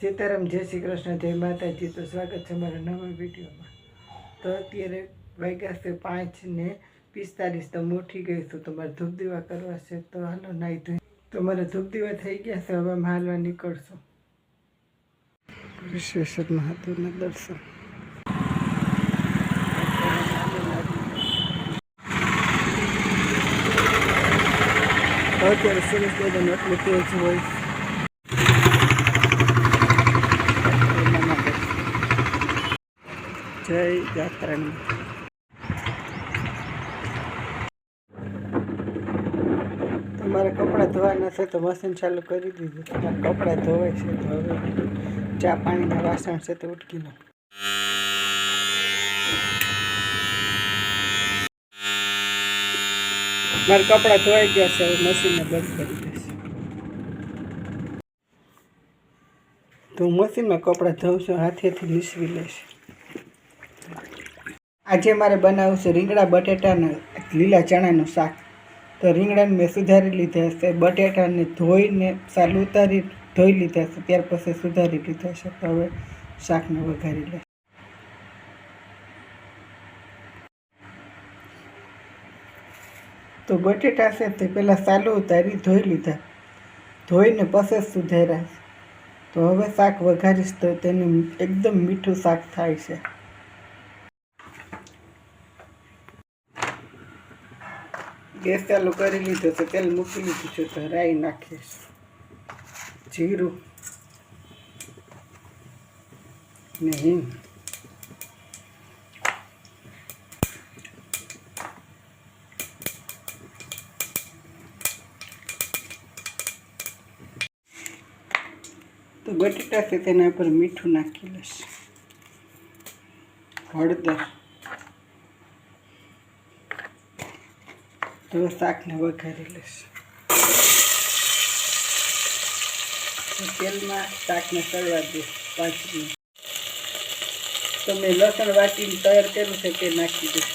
સીતારામ, જય શ્રી કૃષ્ણ, જય માતાજી. તો સ્વાગત છે મારા નવા વિડીયોમાં. તો અત્યારે વાગ્યા છે પાંચ ને પિસ્તાલીસ, તો હું ઉઠી ગઈ છું. મારે ધૂપ દીવા કરવા છે. તો હાલો, નાહી ધોઈ. તો મારે ધૂપ દીવા થઈ ગયા છે. હવે હાલવા નીકળશું. વિશ્વેશ્વર મહાદેવના દર્શન. અત્યારે સુરેશ દાદાનું એટલું તેજ હોય જય જાત્રાણી તમારે કપડાં ધોવાના છે તો મશીન ચાલુ કરી દીધું. તમારે કપડાં ધોવાય છે તો હવે ચા પાણીના વાસણ છે તો ઉટકી લો મારા કપડાં ધોવાઈ ગયા છે, હવે મશીનને બંધ કરી દઈશ. તો મશીનમાં કપડાં ધોઉં છું, હાથેથી નીસવી લઈશ. આજે મારે બનાવવું છે રીંગણા બટેટાના લીલા ચણાનું શાક. તો રીંગણાને મેં સુધારી લીધા છે બટેટાને ધોઈને સારું ઉતારી ધોઈ લીધા છે ત્યાર પછી સુધારી લીધા છે તો હવે શાકને વઘારી લે તો બટેટા છે તે પહેલાં સાલું ઉતારી ધોઈ લીધા, ધોઈને પછી સુધાર્યા તો હવે શાક વઘારીશ તો તેનું એકદમ મીઠું શાક થાય છે. ગેસ ચાલુ કરી લીધો છે તેલ મૂકી લીધું છે તો રાઈ નાખીશ જીરું ને હિંગ તો બટેટા છે તેના પર મીઠું નાખી લઈશ હળદર તો શાકને વઘારી લઈશ તેલમાં શાકને સળવા દઈશ મિનિટ તો મેં લસણ વાટીને તૈયાર કર્યું છે તે નાખી દઈશ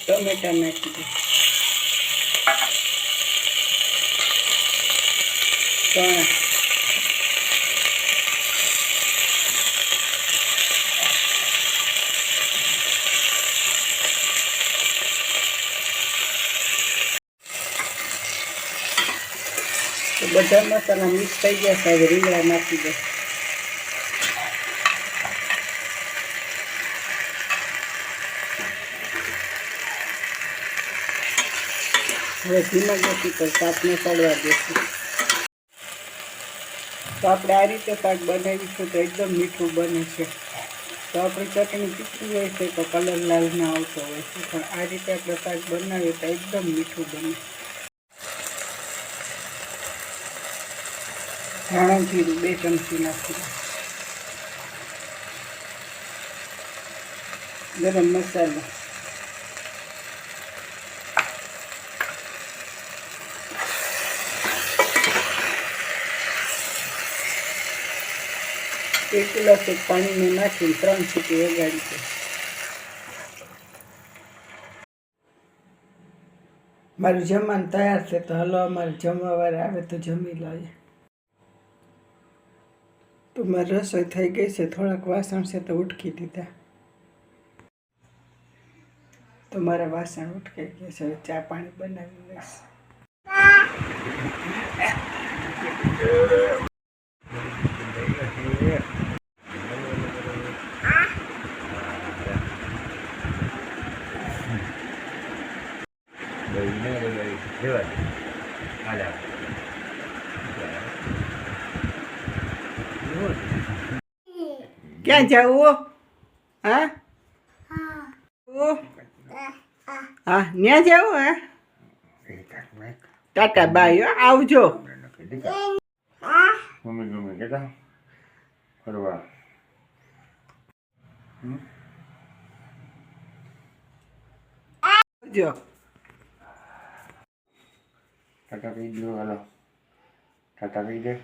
ટમેટા નાખી દઈશ તો બધા મસાલા મિક્સ થઈ ગયા છે, હવે રીંગણા નાખી દે. હવે ધીમા ગતિ પર શાકને સડવા દેશું તો આપણે આ રીતે શાક બનાવીશું તો એકદમ મીઠું બને છે. તો આપણી ચટણી તીખી હોય છે તો કલર લાલ ના આવતો હોય છે. પણ આ રીતે આપણે શાક બનાવીએ તો એકદમ મીઠું બને ધાણા જીરું બે ચમચી નાખી. ગરમ મસાલો. એક ગ્લાસ પાણીને નાખી ત્રણ સીટી વગાડી છે મારું જમવાનું તૈયાર છે, તો હલો અમારે જમવા વાળા આવે તો જમી લઈએ. તો મારી રસોઈ થઈ ગઈ છે થોડાક વાસણ છે તો ઉટકી દીધા તો મારા વાસણ ઉટકાઈ ગયા છે ચા પાણી બનાવી લઈશ ક્યાં જવું હા? હા ત્યાં જવું હે? ટાટા બાય હો, આવજો. મમ્મી મમ્મી કેતા ફરવા. આવજો. ટાટા કહી દો હાલો. ટાટા કહી દે.